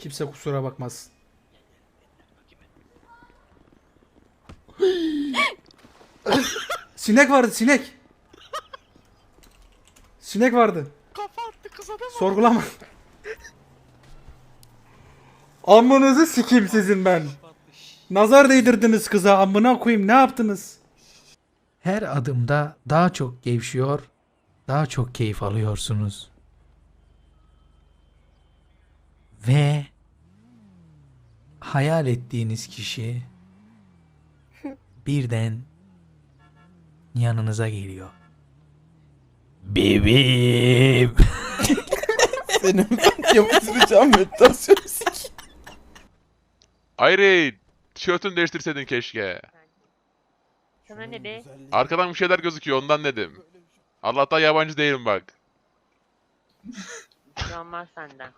Kimse kusura bakmaz. sinek vardı sinek. Sinek vardı. Kafa attı kıza da mı? Sorgulama. Amınızı sikeyim sizin ben. Nazar değdirdiniz kıza amına koyayım ne yaptınız? Her adımda daha çok gevşiyor, daha çok keyif alıyorsunuz. Ve hayal ettiğiniz kişi birden yanınıza geliyor. Bebeğim. Senin ben yaptıracağım meditasyon. Hayır. Tişörtünü değiştirseydin keşke. Sana ne be? Arkadan bir şeyler gözüküyor ondan dedim. Allah'tan yabancı değilim bak. Yanmaz senden.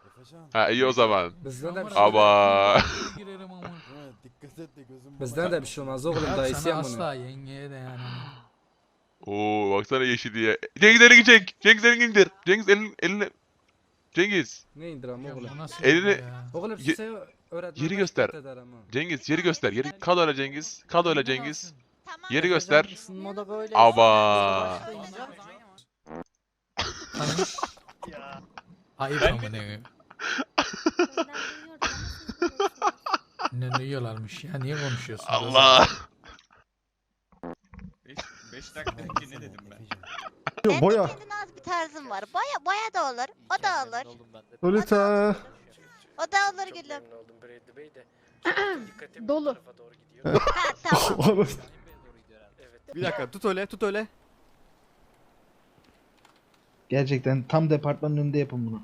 Ha iyi o zaman. Bizden de bir şey, Ama Dikkat et de gözüm bizden de bir şey olmaz oğlum dayısı ya bunu. yengeye de yani. Oo baksana yeşilliğe. Cengiz elini çek. Cengiz elini indir. Cengiz elini elini Cengiz Ne indirem oğlum? Elini- Oğlum Ye- size öğretmen yeri göster. Cengiz yeri göster. Yeri kal öyle Cengiz. Kal öyle Cengiz. Yeri göster. Isınmada böyle. Ayıp ama ne? Ne duyuyorlarmış ya niye konuşuyorsun? Allah. 5 dakika ne dedim ben? Benim Boya. kendine az bir tarzım var. Boya boya da olur. O da olur. Lolita. O da olur gülüm. Dolu. Ha tamam. Bir dakika tut öyle tut öyle. Gerçekten tam departmanın önünde yapın bunu.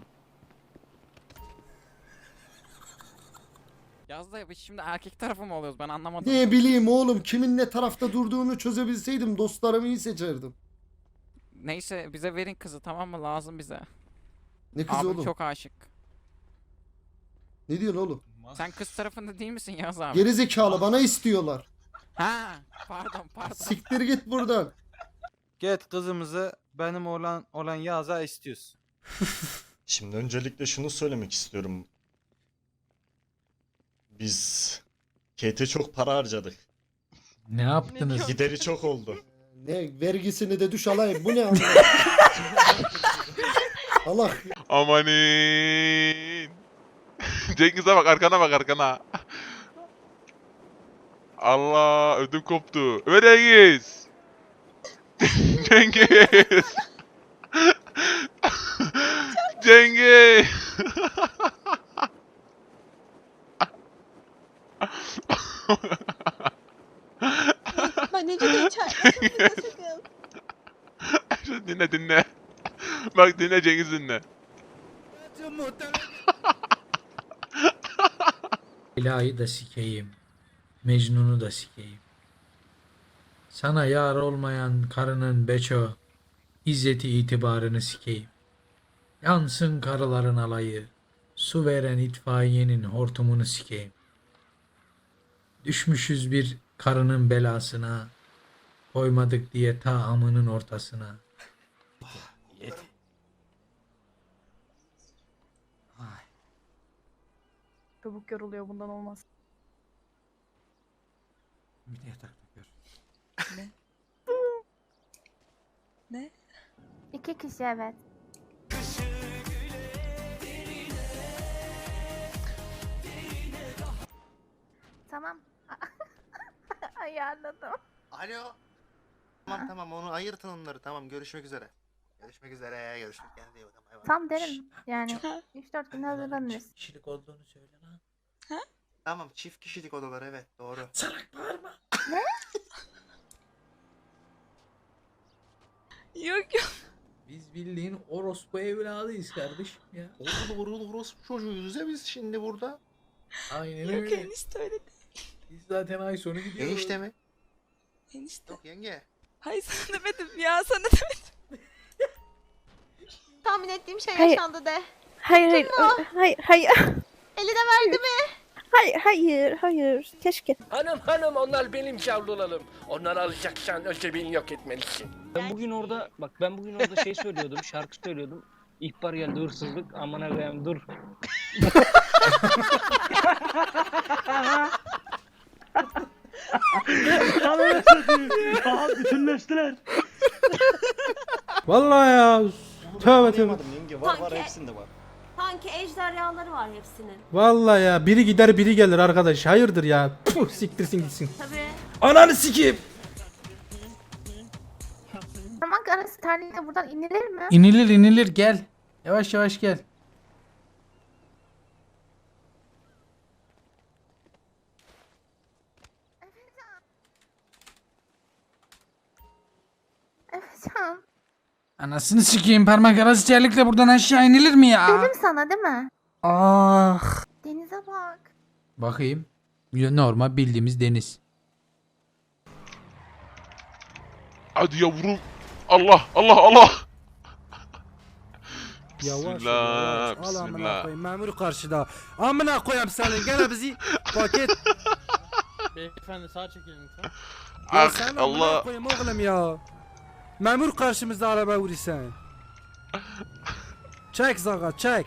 Yazda biz şimdi erkek tarafı mı oluyoruz ben anlamadım. Ne bileyim oğlum kimin ne tarafta durduğunu çözebilseydim dostlarımı iyi seçerdim. Neyse bize verin kızı tamam mı lazım bize. Ne kızı Abim oğlum? çok aşık. Ne diyorsun oğlum? Sen kız tarafında değil misin Yaz abi? Geri zekalı bana istiyorlar. Ha pardon pardon. Siktir git buradan. Get kızımızı benim olan olan yaza istiyoruz. Şimdi öncelikle şunu söylemek istiyorum. Biz Kate'e çok para harcadık. Ne yaptınız? Gideri çok oldu. Ne vergisini de düş alayım. Bu ne amına? Allah Amanin. Cengiz'e bak arkana bak arkana. Allah ödüm koptu. Ömer Cengiz. Cengiz. Cengiz. Ece de içeride. Şu dinle dinle. Bak dinle Cengiz dinle. İlahi da sikeyim. Mecnun'u da sikeyim. Sana yar olmayan karının beço, izzeti itibarını sikeyim. Yansın karıların alayı, su veren itfaiyenin hortumunu sikeyim. Düşmüşüz bir karının belasına, koymadık diye ta amının ortasına. Çabuk yoruluyor bundan olmaz. Bir de yatakta gör. İki kişi evet. Tamam. Ayarladım. Alo. Tamam tamam onu ayırtın onları tamam görüşmek üzere. Görüşmek üzere görüşmek kendine iyi bakın bay bay. Tam derim yani 3-4 gün hazırlanırız. Kişilik olduğunu söyle lan. Tamam çift kişilik odalar evet doğru. Salak bağırma. Yok yok. Biz bildiğin orospu evladıyız kardeşim ya. Olur olur orospu çocuğuyuz ya biz şimdi burada. Aynen Yok öyle. enişte öyle değil. Biz zaten ay sonu gidiyoruz. Enişte mi? Enişte. Yok yenge. Hayır sana demedim ya sana demedim. Tahmin ettiğim şey Hayır. yaşandı de. Hayır hayır hayır hayır Eli de verdi mi? Hayır, hayır, hayır. Keşke. Hanım hanım onlar benim yavrularım. Onları alacaksan önce beni yok etmelisin. Ben bugün orada bak ben bugün orada şey söylüyordum, şarkı söylüyordum. İhbar geldi hırsızlık. Aman Allah'ım dur. Ananı bütünleştiler. Vallahi ya. Tövbe tövbe. Var var hepsinde var. Sanki ejderhaları var hepsinin. Vallahi ya biri gider biri gelir arkadaş. Hayırdır ya. Puh, siktirsin gitsin. Tabii. Ananı sikeyim. Parmak arası terliğine buradan inilir mi? İnilir inilir gel. Yavaş yavaş gel. Evet canım. Anasını sikeyim parmak arası terlikle buradan aşağı inilir mi ya? Dedim sana değil mi? Ah. Denize bak. Bakayım. Normal bildiğimiz deniz. Hadi yavrum. Allah Allah Allah. Yavaş Bismillah. yavaş. Al amına Bismillah. koyayım memur karşıda. Amına koyayım senin gene bizi paket. Beyefendi sağ çekilin lütfen. Ya Ah sen amına Allah. koyayım oğlum ya. Memur karşımızda araba vuruyorsun. Çek zaga çek.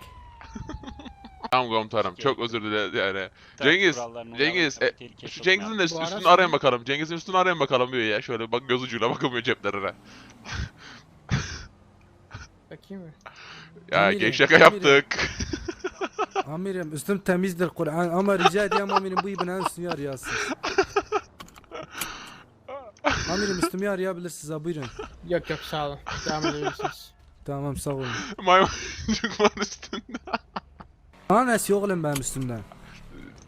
Tamam komutanım. Çok özür dilerim yani. Cengiz. Cengiz. e, şu Cengiz'in de üstünü araç arayın bakalım. Cengiz'in üstünü arayın bakalım diyor ya. Şöyle bak göz ucuyla bakamıyor ceplerine. Bakayım mı? Ya Amirim, genç şaka amirim. yaptık. Amirim üstüm temizdir Kur'an ama rica ediyorum amirim bu ibne üstümü arayasın. Amirim üstümü arayabilirsiniz ha buyurun. Yok yok sağ olun. Devam edebilirsiniz. Tamam sağ olun. Maymuncuk var üstünde. Bana nesi oğlum benim üstümden?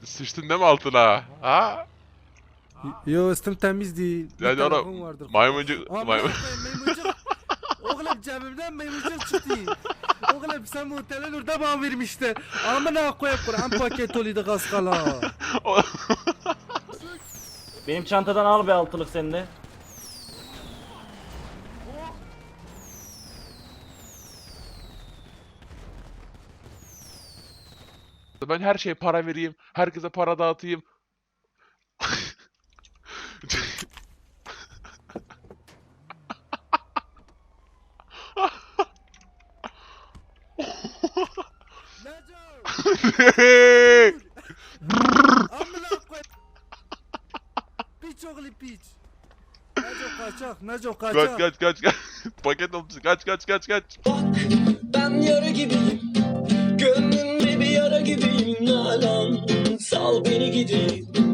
Sıçtın değil mi altına? Ha? Yo üstüm temiz değil. Bir Yani telefon ona vardır. maymuncuk... Aman Maymun... maymuncuk. Oğlum cebimden maymuncuk çıktı. Oğlum sen muhtemelen orada bana vermişti. Amına koyup Kur'an paket oluydu kaskala. Benim çantadan al be altılık sen Ben her şeye para vereyim. Herkese para dağıtayım. Amına koyayım. Piç oğlu piç. Neco kaçak, Neco kaç kaçak. kaç kaç kaç. Paket olmuş. Kaç kaç kaç kaç. Ben yara gibiyim. Gönlümde Nalan. Sal beni gideyim.